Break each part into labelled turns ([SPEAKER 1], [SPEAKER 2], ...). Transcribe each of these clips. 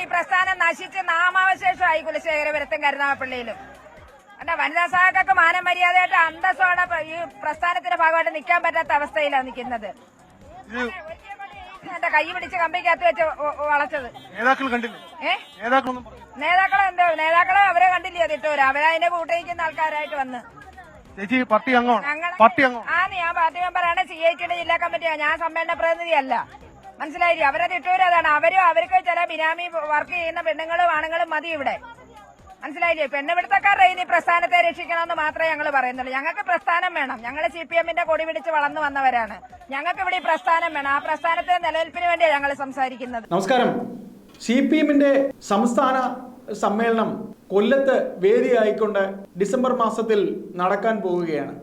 [SPEAKER 1] ഈ പ്രസ്ഥാനം നശിച്ച് നാമാവശേഷമായി കുലശേഖരപുരത്തും കരുനാഗപ്പള്ളിയിലും. അല്ല വനിതാ സഹാക്കൾക്ക് മാനം മര്യാദയായിട്ട് അന്തസ്സോടെ ഈ പ്രസ്ഥാനത്തിന്റെ ഭാഗമായിട്ട് നിൽക്കാൻ പറ്റാത്ത അവസ്ഥയിലാണ് നിൽക്കുന്നത്. എന്റെ കൈ പിടിച്ച് കമ്പിക്കകത്ത് വെച്ച് വളച്ചത്.
[SPEAKER 2] നേതാക്കൾ കണ്ടില്ലേ?
[SPEAKER 1] ഏ? നേതാക്കളെ എന്തോ നേതാക്കളെ അവരെ കണ്ടില്ലേ തിട്ടൂര് അവരതിനെ കൂട്ടിയിരിക്കുന്ന ആൾക്കാരായിട്ട് വന്ന്.
[SPEAKER 2] ചേച്ചി പാർട്ടി അംഗമാണ്?
[SPEAKER 1] ഞങ്ങളെ
[SPEAKER 2] പാർട്ടി അംഗം
[SPEAKER 1] ആ ഞാൻ പാർട്ടി മെമ്പറാണ്. സി ഐ ടിയുടെ ജില്ലാ കമ്മിറ്റിയാണ്. ഞാൻ സമ്മേളന പ്രതിനിധിയല്ല. മനസ്സിലായില്ലേ? അവരത് ഇട്ടവരതാണ്. അവരും അവർക്ക് ചില ബിനാമി വർക്ക് ചെയ്യുന്ന പെണ്ണുങ്ങളും ആണുങ്ങളും മതി ഇവിടെ. മനസ്സിലായില്ലേ? പെണ്ണുപിടുത്തക്കാരുടെ ഇനി പ്രസ്ഥാനത്തെ രക്ഷിക്കണമെന്ന് മാത്രമേ ഞങ്ങൾ പറയുന്നുള്ളൂ. ഞങ്ങൾക്ക് പ്രസ്ഥാനം വേണം. ഞങ്ങൾ സി പി എമ്മിന്റെ കൊടി പിടിച്ച് വളർന്നു വന്നവരാണ്. ഞങ്ങൾക്ക് ഇവിടെ പ്രസ്ഥാനം വേണം. ആ പ്രസ്ഥാനത്തെ നിലനിൽപ്പിന് വേണ്ടിയാണ് ഞങ്ങൾ സംസാരിക്കുന്നത്.
[SPEAKER 3] നമസ്കാരം. സി പി എമ്മിന്റെ സംസ്ഥാന സമ്മേളനം കൊല്ലത്ത് വേദിയായിക്കൊണ്ട് ഡിസംബർ മാസത്തിൽ നടക്കാൻ പോവുകയാണ്.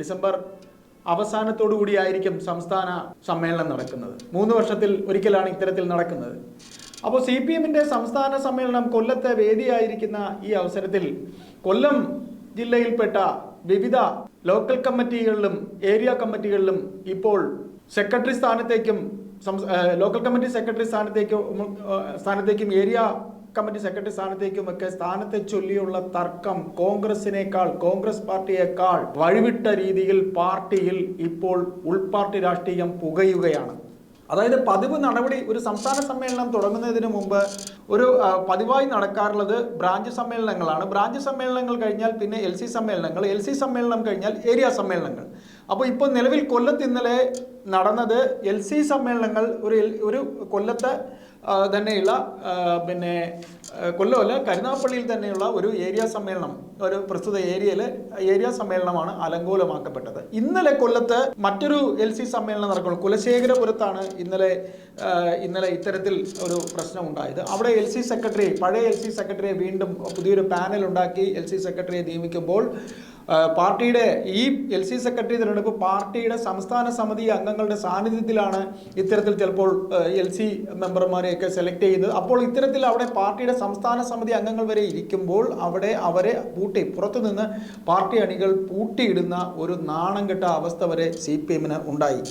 [SPEAKER 3] ഡിസംബർ അവസാനത്തോടു കൂടിയായിരിക്കും സംസ്ഥാന സമ്മേളനം നടക്കുന്നത്. മൂന്ന് വർഷത്തിൽ ഒരിക്കലാണ് ഇത്തരത്തിൽ നടക്കുന്നത്. അപ്പോൾ സി പി എമ്മിന്റെ സംസ്ഥാന സമ്മേളനം കൊല്ലത്തെ വേദിയായിരിക്കുന്ന ഈ അവസരത്തിൽ കൊല്ലം ജില്ലയിൽപ്പെട്ട വിവിധ ലോക്കൽ കമ്മിറ്റികളിലും ഏരിയ കമ്മിറ്റികളിലും ഇപ്പോൾ സെക്രട്ടറി സ്ഥാനത്തേക്കും ലോക്കൽ കമ്മിറ്റി സെക്രട്ടറി സ്ഥാനത്തേക്കും സ്ഥാനത്തേക്കും ഏരിയ കമ്മിറ്റി സെക്രട്ടറി സ്ഥാനത്തേക്കും ഒക്കെ സ്ഥാനത്തെ ചൊല്ലിയുള്ള തർക്കം കോൺഗ്രസിനേക്കാൾ കോൺഗ്രസ് പാർട്ടിയേക്കാൾ വഴിവിട്ട രീതിയിൽ പാർട്ടിയിൽ ഇപ്പോൾ ഉൾപാർട്ടി രാഷ്ട്രീയം പുകയുകയാണ്. അതായത് പതിവ് നടപടി ഒരു സംസ്ഥാന സമ്മേളനം തുടങ്ങുന്നതിന് മുമ്പ് ഒരു പതിവായി നടക്കാറുള്ളത് ബ്രാഞ്ച് സമ്മേളനങ്ങളാണ്. ബ്രാഞ്ച് സമ്മേളനങ്ങൾ കഴിഞ്ഞാൽ പിന്നെ എൽ സി സമ്മേളനങ്ങൾ എൽ സി സമ്മേളനം കഴിഞ്ഞാൽ ഏരിയ സമ്മേളനങ്ങൾ. അപ്പോൾ ഇപ്പോൾ നിലവിൽ കൊല്ലത്ത് ഇന്നലെ നടന്നത് എൽ സി സമ്മേളനങ്ങൾ ഒരു ഒരു കൊല്ലത്ത് തന്നെയുള്ള പിന്നെ കൊല്ലമല്ല കരുനാപ്പള്ളിയിൽ തന്നെയുള്ള ഒരു ഏരിയ സമ്മേളനം ഒരു പ്രസ്തുത ഏരിയയിൽ ഏരിയ സമ്മേളനമാണ് അലങ്കോലമാക്കപ്പെട്ടത്. ഇന്നലെ കൊല്ലത്ത് മറ്റൊരു എൽ സി സമ്മേളനം നടക്കുന്നു. കുലശേഖരപുരത്താണ് ഇന്നലെ ഇന്നലെ ഇത്തരത്തിൽ ഒരു പ്രശ്നം ഉണ്ടായത് അവിടെ എൽ സി സെക്രട്ടറി പഴയ എൽ സി സെക്രട്ടറിയെ വീണ്ടും പുതിയൊരു പാനൽ ഉണ്ടാക്കി എൽ സി സെക്രട്ടറിയെ നിയമിക്കുമ്പോൾ പാർട്ടിയുടെ ഈ എൽ സി സെക്രട്ടറി തിരഞ്ഞെടുപ്പ് പാർട്ടിയുടെ സംസ്ഥാന സമിതി അംഗങ്ങളുടെ സാന്നിധ്യത്തിലാണ് ഇത്തരത്തിൽ ചിലപ്പോൾ എൽ സി മെമ്പർമാരെയൊക്കെ സെലക്ട് ചെയ്യുന്നത്. അപ്പോൾ ഇത്തരത്തിൽ അവിടെ പാർട്ടിയുടെ സംസ്ഥാന സമിതി അംഗങ്ങൾ വരെ ഇരിക്കുമ്പോൾ അവിടെ അവരെ പൂട്ടി പുറത്തുനിന്ന് പാർട്ടി അണികൾ പൂട്ടിയിടുന്ന ഒരു നാണം കെട്ട അവസ്ഥ വരെ സി പി എമ്മിന് ഉണ്ടായി.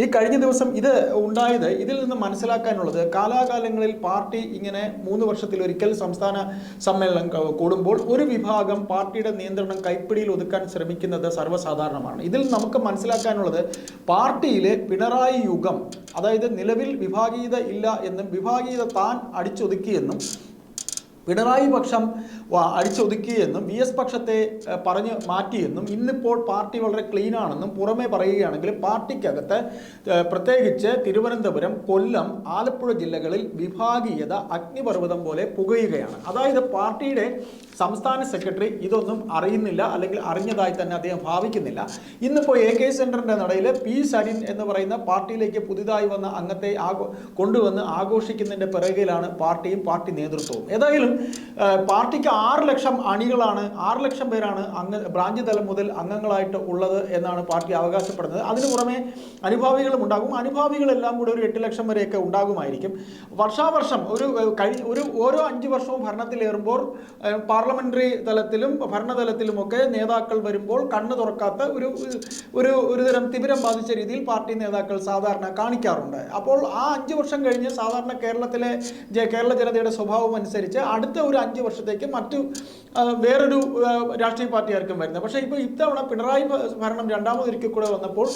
[SPEAKER 3] ഈ കഴിഞ്ഞ ദിവസം ഇത് ഉണ്ടായത് ഇതിൽ നിന്ന് മനസ്സിലാക്കാനുള്ളത് കാലാകാലങ്ങളിൽ പാർട്ടി ഇങ്ങനെ മൂന്ന് വർഷത്തിലൊരിക്കൽ സംസ്ഥാന സമ്മേളനം കൂടുമ്പോൾ ഒരു വിഭാഗം പാർട്ടിയുടെ നിയന്ത്രണം കൈപ്പിടിയിൽ ഒതുക്കാൻ ശ്രമിക്കുന്നത് സർവസാധാരണമാണ്. ഇതിൽ നമുക്ക് മനസ്സിലാക്കാനുള്ളത് പാർട്ടിയിലെ പിണറായി യുഗം അതായത് നിലവിൽ വിഭാഗീയത ഇല്ല എന്നും വിഭാഗീയത താൻ അടിച്ചൊതുക്കിയെന്നും പിണറായി പക്ഷം അടിച്ചൊതുക്കിയെന്നും വി എസ് പക്ഷത്തെ പറഞ്ഞ് മാറ്റിയെന്നും ഇന്നിപ്പോൾ പാർട്ടി വളരെ ക്ലീൻ ആണെന്നും പുറമെ പറയുകയാണെങ്കിൽ പാർട്ടിക്കകത്ത് പ്രത്യേകിച്ച് തിരുവനന്തപുരം കൊല്ലം ആലപ്പുഴ ജില്ലകളിൽ വിഭാഗീയത അഗ്നിപർവതം പോലെ പുകയുകയാണ്. അതായത് പാർട്ടിയുടെ സംസ്ഥാന സെക്രട്ടറി ഇതൊന്നും അറിയുന്നില്ല അല്ലെങ്കിൽ അറിഞ്ഞതായി തന്നെ അദ്ദേഹം ഭാവിക്കുന്നില്ല. ഇന്നിപ്പോൾ എ കെ സെന്ററിന്റെ നടയിൽ പി സരിൻ എന്ന് പറയുന്ന പാർട്ടിയിലേക്ക് പുതിയതായി വന്ന അംഗത്തെ ആഘോ കൊണ്ടുവന്ന് ആഘോഷിക്കുന്നതിന്റെ പിറകിലാണ് പാർട്ടിയും പാർട്ടി നേതൃത്വവും. ഏതായാലും പാർട്ടിക്ക് ആറ് ലക്ഷം അണികളാണ് ആറ് ലക്ഷം പേരാണ് അംഗ ബ്രാഞ്ച് തലം മുതൽ അംഗങ്ങളായിട്ട് ഉള്ളത് എന്നാണ് പാർട്ടി അവകാശപ്പെടുന്നത്. അതിനു പുറമെ അനുഭാവികളും ഉണ്ടാകും. അനുഭാവികളെല്ലാം കൂടെ ഒരു എട്ട് ലക്ഷം വരെയൊക്കെ ഉണ്ടാകുമായിരിക്കും. വർഷാവർഷം ഒരു കഴിഞ്ഞ കഴി ഒരു ഓരോ അഞ്ച് വർഷവും ഭരണത്തിലേറുമ്പോൾ പാർലമെന്ററി തലത്തിലും ഭരണതലത്തിലുമൊക്കെ നേതാക്കൾ വരുമ്പോൾ കണ്ണു തുറക്കാത്ത ഒരു ഒരു ഒരുതരം തിമിരം ബാധിച്ച രീതിയിൽ പാർട്ടി നേതാക്കൾ സാധാരണ കാണിക്കാറുണ്ട്. അപ്പോൾ ആ അഞ്ച് വർഷം കഴിഞ്ഞ് സാധാരണ കേരളത്തിലെ കേരള ജനതയുടെ സ്വഭാവം അനുസരിച്ച് അടുത്ത ഒരു അഞ്ച് വർഷത്തേക്ക് മറ്റു വേറൊരു രാഷ്ട്രീയ പാർട്ടിയായിരിക്കും വരുന്നത്. പക്ഷേ ഇപ്പോൾ ഇത്തവണ പിണറായി ഭരണം രണ്ടാമതൊരിക്കൽ കൂടെ വന്നപ്പോൾ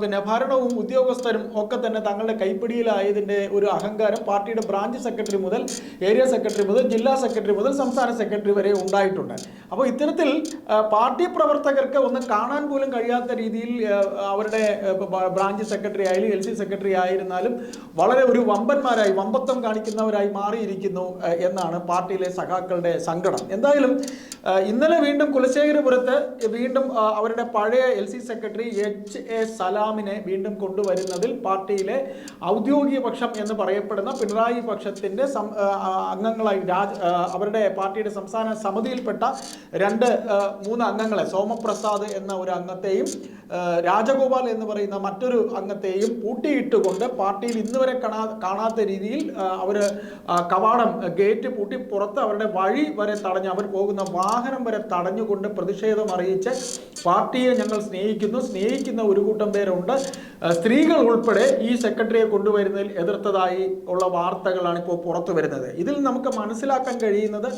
[SPEAKER 3] പിന്നെ ഭരണവും ഉദ്യോഗസ്ഥരും ഒക്കെ തന്നെ തങ്ങളുടെ കൈപ്പിടിയിലായതിന്റെ ഒരു അഹങ്കാരം പാർട്ടിയുടെ ബ്രാഞ്ച് സെക്രട്ടറി മുതൽ ഏരിയ സെക്രട്ടറി മുതൽ ജില്ലാ സെക്രട്ടറി മുതൽ സംസ്ഥാന സെക്രട്ടറി വരെ ഉണ്ടായിട്ടുണ്ട്. അപ്പോൾ ഇത്തരത്തിൽ പാർട്ടി പ്രവർത്തകർക്ക് ഒന്ന് കാണാൻ പോലും കഴിയാത്ത രീതിയിൽ അവരുടെ ബ്രാഞ്ച് സെക്രട്ടറി ആയാലും എൽ സി സെക്രട്ടറി ആയിരുന്നാലും വളരെ ഒരു വമ്പന്മാരായി വമ്പത്വം കാണിക്കുന്നവരായി മാറിയിരിക്കുന്നു ആ, എന്നാണ് പാർട്ടിയിലെ സഖാക്കളുടെ സങ്കടം. എന്തായാലും ഇന്നലെ വീണ്ടും കുലശേഖരപുരത്ത് വീണ്ടും അവരുടെ പഴയ L C secretary H A സലാമിനെ വീണ്ടും കൊണ്ടുവരുന്നതിൽ പാർട്ടിയിലെ ഔദ്യോഗിക പക്ഷം എന്ന് പറയപ്പെടുന്ന പിണറായി ആ, അംഗങ്ങളായി രാജ് അവരുടെ പാർട്ടിയുടെ സംസ്ഥാന സമിതിയിൽപ്പെട്ട രണ്ട് മൂന്ന് അംഗങ്ങളെ സോമപ്രസാദ് എന്ന ഒരു അംഗത്തെയും രാജഗോപാൽ എന്ന് പറയുന്ന മറ്റൊരു അംഗത്തെയും പൂട്ടിയിട്ടുകൊണ്ട് പാർട്ടിയിൽ ഇന്നുവരെ കാണാ കാണാത്ത രീതിയിൽ അവർ കവാടം ഗേറ്റ് കൂട്ടി പുറത്ത് അവരുടെ വഴി വരെ തടഞ്ഞ് അവർ പോകുന്ന വാഹനം വരെ തടഞ്ഞുകൊണ്ട് പ്രതിഷേധം അറിയിച്ച് പാർട്ടിയെ ഞങ്ങൾ സ്നേഹിക്കുന്നു. സ്നേഹിക്കുന്ന ഒരു കൂട്ടം പേരുണ്ട്. സ്ത്രീകൾ ഉൾപ്പെടെ ഈ സെക്രട്ടറിയെ കൊണ്ടുവരുന്നതിൽ എതിർത്തതായി ഉള്ള വാർത്തകളാണ് ഇപ്പോൾ പുറത്തു വരുന്നത്. ഇതിൽ നമുക്ക് മനസ്സിലാക്കാൻ കഴിയുന്നത്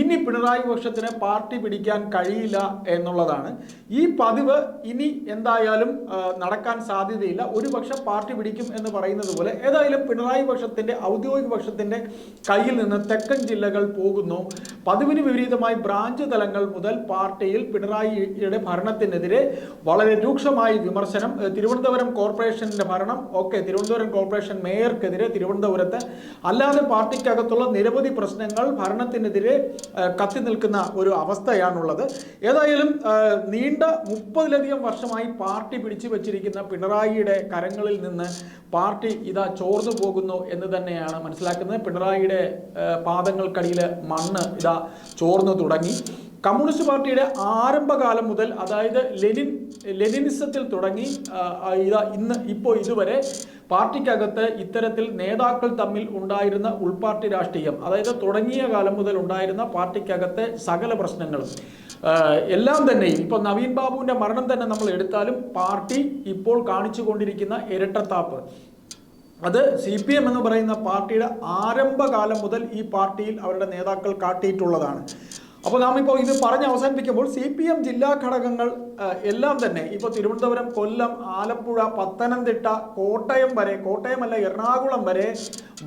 [SPEAKER 3] ഇനി പിണറായി പക്ഷത്തിന് പാർട്ടി പിടിക്കാൻ കഴിയില്ല എന്നുള്ളതാണ്. ഈ പതിവ് ഇനി എന്തായാലും നടക്കാൻ സാധ്യതയില്ല. ഒരു പക്ഷെ പാർട്ടി പിടിക്കും എന്ന് പറയുന്നത് പോലെ ഏതായാലും പിണറായി പക്ഷത്തിന്റെ ഔദ്യോഗിക പക്ഷത്തിന്റെ കയ്യിൽ നിന്ന് തെക്കൻ ജില്ലകൾ പോകുന്നു. പതിവിന് വിപരീതമായി ബ്രാഞ്ച് തലങ്ങൾ മുതൽ പാർട്ടിയിൽ പിണറായിയുടെ ഭരണത്തിനെതിരെ വളരെ രൂക്ഷമായി വിമർശനം. തിരുവനന്തപുരം കോർപ്പറേഷന്റെ ഭരണം. ഓക്കെ തിരുവനന്തപുരം കോർപ്പറേഷൻ മേയർക്കെതിരെ തിരുവനന്തപുരത്ത് അല്ലാതെ പാർട്ടിക്കകത്തുള്ള നിരവധി പ്രശ്നങ്ങൾ ഭരണത്തിനെതിരെ കത്തി നിൽക്കുന്ന ഒരു അവസ്ഥയാണുള്ളത്. ഏതായാലും നീണ്ട മുപ്പതിലധികം വർഷമായി പാർട്ടി പിടിച്ചു വച്ചിരിക്കുന്ന പിണറായിയുടെ കരങ്ങളിൽ നിന്ന് പാർട്ടി ഇതാ ചോർന്നു പോകുന്നു എന്ന് തന്നെയാണ് മനസ്സിലാക്കുന്നത്. പിണറായിയുടെ പാദങ്ങൾക്കടിയിൽ മണ്ണ് ഇതാ ചോർന്നു തുടങ്ങി. കമ്മ്യൂണിസ്റ്റ് പാർട്ടിയുടെ ആരംഭകാലം മുതൽ അതായത് ലെനിൻ ലെനിനിസത്തിൽ തുടങ്ങി ഇതാ ഇന്ന് ഇപ്പോൾ ഇതുവരെ പാർട്ടിക്കകത്ത് ഇത്തരത്തിൽ നേതാക്കൾ തമ്മിൽ ഉണ്ടായിരുന്ന ഉൾപാർട്ടി രാഷ്ട്രീയം അതായത് തുടങ്ങിയ കാലം മുതൽ ഉണ്ടായിരുന്ന പാർട്ടിക്കകത്തെ സകല പ്രശ്നങ്ങളും എല്ലാം തന്നെയും ഇപ്പോൾ നവീൻ ബാബുവിന്റെ മരണം തന്നെ നമ്മൾ എടുത്താലും പാർട്ടി ഇപ്പോൾ കാണിച്ചു കൊണ്ടിരിക്കുന്ന ഇരട്ടത്താപ്പ്. അത് സി പി എം എന്ന് പറയുന്ന പാർട്ടിയുടെ ആരംഭകാലം മുതൽ ഈ പാർട്ടിയിൽ അവരുടെ നേതാക്കൾ കാട്ടിയിട്ടുള്ളതാണ്. അപ്പോൾ നാം ഇപ്പോൾ ഇത് പറഞ്ഞ് അവസാനിപ്പിക്കുമ്പോൾ സി പി എം ജില്ലാ ഘടകങ്ങൾ എല്ലാം തന്നെ ഇപ്പോൾ തിരുവനന്തപുരം കൊല്ലം ആലപ്പുഴ പത്തനംതിട്ട കോട്ടയം വരെ കോട്ടയമല്ല എറണാകുളം വരെ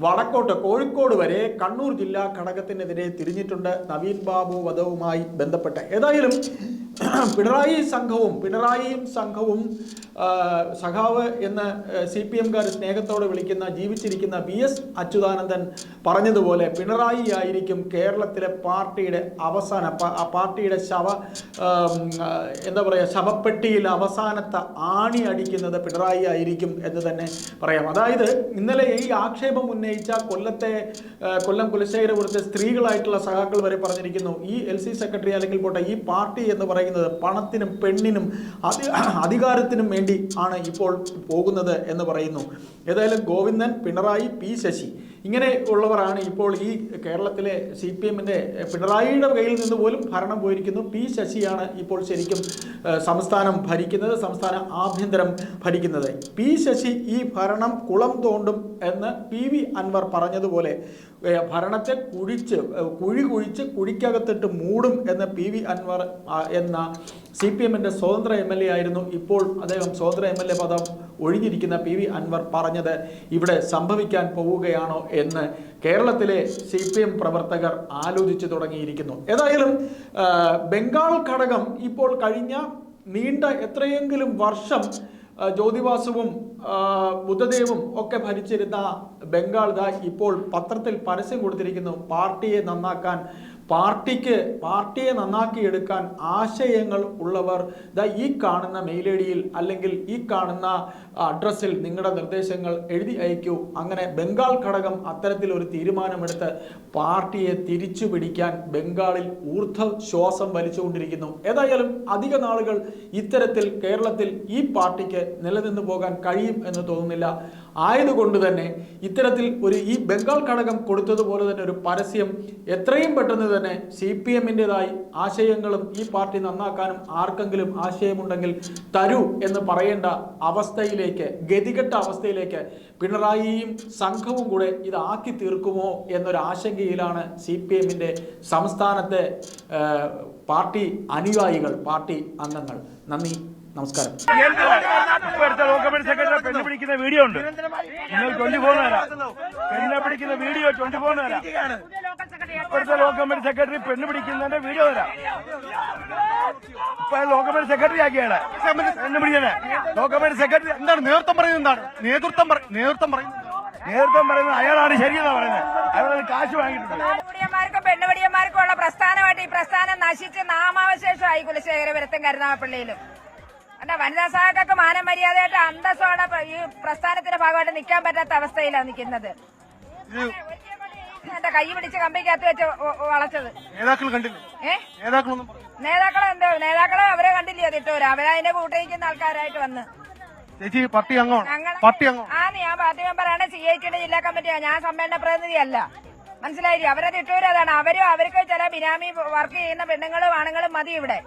[SPEAKER 3] വടക്കോട്ട് കോഴിക്കോട് വരെ കണ്ണൂർ ജില്ലാ ഘടകത്തിനെതിരെ തിരിഞ്ഞിട്ടുണ്ട് നവീൻ ബാബു വധവുമായി ബന്ധപ്പെട്ട്. ഏതായാലും പിണറായി സംഘവും പിണറായിയും സംഘവും സഖാവ് എന്ന് സി പി എംകാർ സ്നേഹത്തോടെ വിളിക്കുന്ന ജീവിച്ചിരിക്കുന്ന വി എസ് അച്യുതാനന്ദൻ പറഞ്ഞതുപോലെ പിണറായി ആയിരിക്കും കേരളത്തിലെ പാർട്ടിയുടെ അവസാന പാർട്ടിയുടെ ശവ എന്താ പറയുക ശവപ്പെട്ടിയിൽ അവസാനത്തെ ആണി അടിക്കുന്നത് പിണറായി ആയിരിക്കും എന്ന് തന്നെ പറയാം. അതായത് ഇന്നലെ ഈ ആക്ഷേപം ഉന്നയിച്ച കൊല്ലത്തെ കൊല്ലം കുലശേഖരപുരത്തെ സ്ത്രീകളായിട്ടുള്ള സഖാക്കൾ വരെ പറഞ്ഞിരിക്കുന്നു. ഈ എൽ സി സെക്രട്ടറി അല്ലെങ്കിൽ പോട്ടെ ഈ പാർട്ടി എന്ന് പറയുന്നത് പണത്തിനും പെണ്ണിനും അധി അധികാരത്തിനും വേണ്ടി ആണ് ഇപ്പോൾ പോകുന്നത് എന്ന് പറയുന്നു. ഏതായാലും ഗോവിന്ദൻ പിണറായി പി ശശി. ഇങ്ങനെ ഉള്ളവരാണ് ഇപ്പോൾ ഈ കേരളത്തിലെ സി പി എമ്മിന്റെ പിണറായിയുടെ കയ്യിൽ നിന്ന് പോലും ഭരണം പോയിരിക്കുന്നു. പി ശശിയാണ് ഇപ്പോൾ ശരിക്കും സംസ്ഥാനം ഭരിക്കുന്നത് സംസ്ഥാന ആഭ്യന്തരം ഭരിക്കുന്നത്. പി ശശി ഈ ഭരണം കുളം തോണ്ടും എന്ന് പി വി അൻവർ പറഞ്ഞതുപോലെ ഭരണത്തെ കുഴിച്ച് കുഴി കുഴിച്ച് കുഴിക്കകത്തിട്ട് മൂടും എന്ന് പി വി അൻവർ എന്ന സി പി എമ്മിന്റെ സ്വതന്ത്ര എം എൽ എ ആയിരുന്നു ഇപ്പോൾ. അദ്ദേഹം സ്വതന്ത്ര എം എൽ എ പദം ഒഴിഞ്ഞിരിക്കുന്ന പി വി അൻവർ പറഞ്ഞത് ഇവിടെ സംഭവിക്കാൻ പോവുകയാണോ എന്ന് കേരളത്തിലെ സി പി എം പ്രവർത്തകർ ആലോചിച്ചു തുടങ്ങിയിരിക്കുന്നു. ഏതായാലും ബംഗാൾ ഘടകം ഇപ്പോൾ കഴിഞ്ഞ നീണ്ട എത്രയെങ്കിലും വർഷം ജ്യോതിവാസവും ബുദ്ധദേവും ഒക്കെ ഭരിച്ചിരുന്ന ബംഗാൾ ദാ ഇപ്പോൾ പത്രത്തിൽ പരസ്യം കൊടുത്തിരിക്കുന്നു. പാർട്ടിയെ നന്നാക്കാൻ പാർട്ടിക്ക് പാർട്ടിയെ നന്നാക്കി എടുക്കാൻ ആശയങ്ങൾ ഉള്ളവർ ദാ ഈ കാണുന്ന മെയിൽ ഐ ഡിയിൽ അല്ലെങ്കിൽ ഈ കാണുന്ന അഡ്രസ്സിൽ നിങ്ങളുടെ നിർദ്ദേശങ്ങൾ എഴുതി അയക്കൂ. അങ്ങനെ ബംഗാൾ ഘടകം അത്തരത്തിൽ ഒരു തീരുമാനമെടുത്ത് പാർട്ടിയെ തിരിച്ചു പിടിക്കാൻ ബംഗാളിൽ ഊർദ്ധ ശ്വാസം വലിച്ചുകൊണ്ടിരിക്കുന്നു. ഏതായാലും അധിക നാളുകൾ ഇത്തരത്തിൽ കേരളത്തിൽ ഈ പാർട്ടിക്ക് നിലനിന്ന് പോകാൻ കഴിയും എന്ന് തോന്നുന്നില്ല. ആയതുകൊണ്ട് തന്നെ ഇത്തരത്തിൽ ഒരു ഈ ബംഗാൾ ഘടകം കൊടുത്തതുപോലെ തന്നെ ഒരു പരസ്യം എത്രയും പെട്ടെന്ന് തന്നെ സി പി എമ്മിന്റെതായി ആശയങ്ങളും ഈ പാർട്ടി നന്നാക്കാനും ആർക്കെങ്കിലും ആശയമുണ്ടെങ്കിൽ തരൂ എന്ന് പറയേണ്ട അവസ്ഥയിലേക്ക് ഗതികെട്ട അവസ്ഥയിലേക്ക് പിണറായിയും സംഘവും കൂടെ ഇതാക്കി തീർക്കുമോ എന്നൊരു ആശങ്കയിലാണ് സി പി എമ്മിന്റെ സംസ്ഥാനത്തെ പാർട്ടി അനുയായികൾ പാർട്ടി അംഗങ്ങൾ. നന്ദി. നമസ്കാരം.
[SPEAKER 4] പെണ്ണ് പിടിക്കുന്ന വീഡിയോ ഉണ്ട് നിങ്ങൾ ട്വന്റി ഫോർ തരാം പിടിക്കുന്ന വീഡിയോ ട്വന്റി ഫോർ ഇപ്പോഴത്തെ ലോക്കമെന്റ് സെക്രട്ടറി പെണ്ണ് പിടിക്കുന്നതിന്റെ വീഡിയോ തരാം ഇപ്പൊ ലോക്കമെന്റ് സെക്രട്ടറി ആക്കിയാണ് പെണ്ണ് പിടിക്കണേ ലോക്കമെന്റ് സെക്രട്ടറി
[SPEAKER 2] എന്താണ് നേതൃത്വം പറയുന്നത് എന്താണ് നേതൃത്വം നേതൃത്വം പറയുന്നത്
[SPEAKER 4] നേതൃത്വം പറയുന്നത് അയാളാണ് ശരിയെന്നാ പറയുന്നത് അയാൾ കാശ് വാങ്ങിയിട്ടുണ്ട്
[SPEAKER 1] പെണ്ണുപിടിയന്മാർക്കും പെണ്ണുപിടിയന്മാർക്കും ഉള്ള പ്രസ്ഥാനമായിട്ട് ഈ പ്രസ്ഥാനം നശിച്ച് നാമാവശേഷമായി കുലശേഖരപുരത്തും കരുനാഗപ്പള്ളിയിലും എന്താ വനിതാ സഹാക്കൾക്ക് മാനം മര്യാദയായിട്ട് അന്തസ്സോടെ ഈ പ്രസ്ഥാനത്തിന്റെ ഭാഗമായിട്ട് നിൽക്കാൻ പറ്റാത്ത അവസ്ഥയിലാണ് നിൽക്കുന്നത്. എന്റെ കൈ പിടിച്ച് കമ്പിക്കകത്ത് വെച്ച് വളച്ചത്.
[SPEAKER 2] നേതാക്കൾ കണ്ടില്ലേ?
[SPEAKER 1] നേതാക്കളെ എന്തോ നേതാക്കളെ അവരെ കണ്ടില്ലേ തിട്ടൂര് അവരതിന്റെ കൂട്ടിരിക്കുന്ന ആൾക്കാരായിട്ട് വന്ന്.
[SPEAKER 2] ചേച്ചി പാർട്ടി അംഗമാണ്. പാർട്ടി അംഗമാണ്.
[SPEAKER 1] ആ ഞാൻ പാർട്ടി മെമ്പറാണ് സി ഐ ടിയുടെ ജില്ലാ കമ്മിറ്റിയാണ്. ഞാൻ സമ്മേളന പ്രതിനിധിയല്ല. മനസ്സിലായില്ലേ? അവരത് ഇട്ടവരതാണ് അവരും അവർക്ക് ചില ബിനാമി വർക്ക് ചെയ്യുന്ന പെണ്ണുങ്ങളും ആണുങ്ങളും മതി ഇവിടെ.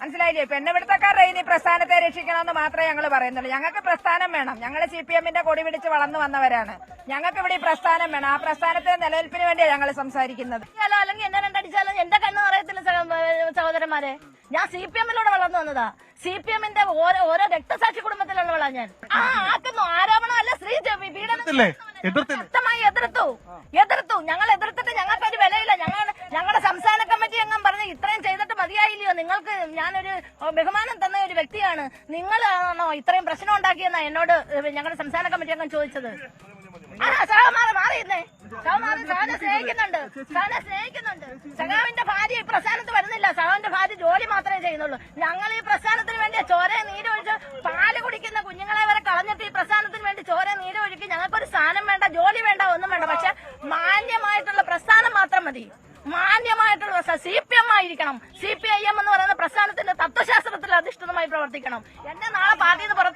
[SPEAKER 1] മനസ്സിലായില്ലേ പെണ്ണുപിടുത്തക്കാരുടെ ഇനി പ്രസ്ഥാനത്തെ രക്ഷിക്കണമെന്ന് മാത്രമേ ഞങ്ങൾ പറയുന്നുള്ളൂ ഞങ്ങൾക്ക് പ്രസ്ഥാനം വേണം ഞങ്ങൾ സി പി എമ്മിന്റെ കൊടി പിടിച്ച് വളർന്നു വന്നവരാണ് ഞങ്ങൾക്ക് ഇവിടെ ഈ പ്രസ്ഥാനം വേണം ആ പ്രസ്ഥാനത്തെ നിലനിൽപ്പിന് വേണ്ടിയാണ് ഞങ്ങൾ സംസാരിക്കുന്നത്
[SPEAKER 5] അല്ലെങ്കിൽ എന്നെ രണ്ടടിച്ചാലോ എന്റെ കണ്ണ് പറയത്തില്ല സഹോദരന്മാരെ ഞാൻ സി പി എമ്മിലൂടെ വളർന്നു വന്നതാ സി പി എമ്മിന്റെ ഓരോ ഓരോ രക്തസാക്ഷി കുടുംബത്തിലുള്ളവളാ ഞാൻ ആ ആക്കുന്നു ആരോപണം അല്ല സ്ത്രീ പീഡനം ശക്തമായി എതിർത്തു. എതിർത്തു. ഞങ്ങൾ എതിർത്തിട്ട് ഞങ്ങൾക്ക് ഒരു വിലയില്ല. ഞങ്ങൾ ഞങ്ങളുടെ സംസ്ഥാന കമ്മിറ്റി അംഗം പറഞ്ഞ് ഇത്രയും ചെയ്തിട്ട് മതിയായില്ലയോ? നിങ്ങൾക്ക് ഞാനൊരു ബഹുമാനം തന്ന ഒരു വ്യക്തിയാണ്. നിങ്ങളാണോ ഇത്രയും പ്രശ്നം ഉണ്ടാക്കിയെന്നാ എന്നോട് ഞങ്ങളുടെ സംസ്ഥാന കമ്മിറ്റി അംഗം ചോദിച്ചത്. ആ സഹമാറി മാറിയിരുന്നേ. സഹമാറി സഹനെ സ്നേഹിക്കുന്നുണ്ട്. സഹനെ സ്നേഹിക്കുന്നുണ്ട്. സഹാവിന്റെ ഭാര്യ ഈ പ്രസ്ഥാനത്ത് വരുന്നില്ല. സഹാവിന്റെ ഭാര്യ ജോലി മാത്രമേ ചെയ്യുന്നുള്ളൂ. ഞങ്ങൾ ഈ പ്രസ്ഥാനത്തിന് വേണ്ടി ചോര നീരൊഴിച്ച് പാൽ കുടിക്കുന്ന കുഞ്ഞുങ്ങളെ വരെ കളഞ്ഞിട്ട് ഈ പ്രസ്ഥാനത്തിന് വേണ്ടി ചോര നീരൊഴുക്കി ഞങ്ങൾക്കൊരു സ്ഥാനം വേണ്ട ജോലി വേണ്ട ഒന്നും വേണ്ട പക്ഷെ മാന്യമായിട്ടുള്ള പ്രസ്ഥാനം മാത്രം മതി. മാന്യമായിട്ടുള്ള സി പി എം ആയിരിക്കണം. സി പി ഐ എം എന്ന് പറയുന്ന പ്രസ്ഥാനത്തിന്റെ തത്വശാസ്ത്രത്തിൽ അധിഷ്ഠിതമായി പ്രവർത്തിക്കണം. എന്നെ നാളെ നിന്ന് പുറത്താക്കട്ടെ